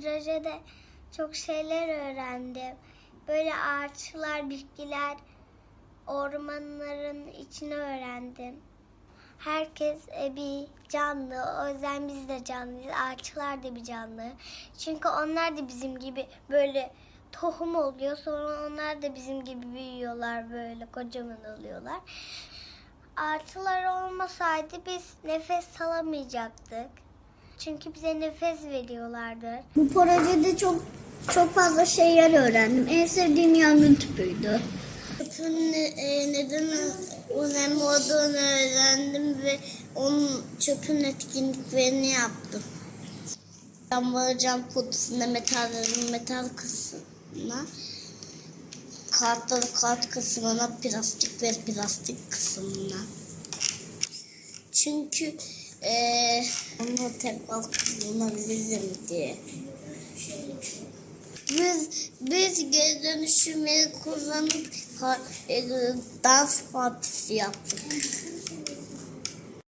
projede çok şeyler öğrendim. Böyle ağaçlar, bitkiler, ormanların içini öğrendim. Herkes e, bir canlı. O yüzden biz de canlıyız. Ağaçlar da bir canlı. Çünkü onlar da bizim gibi böyle tohum oluyor. Sonra onlar da bizim gibi büyüyorlar böyle kocaman oluyorlar. Ağaçlar olmasaydı biz nefes alamayacaktık. Çünkü bize nefes veriyorlardı. Bu projede çok çok fazla şeyler öğrendim. En sevdiğim yangın tüpüydü. Çöpün e, neden önemli olduğunu öğrendim ve onun çöpün etkinliklerini yaptım. Damla cam kutusunda metallerin metal kısmına, kartların kart kısmına, plastik ve plastik kısmına. Çünkü e, onu tekrar kullanabilirim diye. Biz biz geri dönüşümleri kullanıp e, dans partisi yaptık.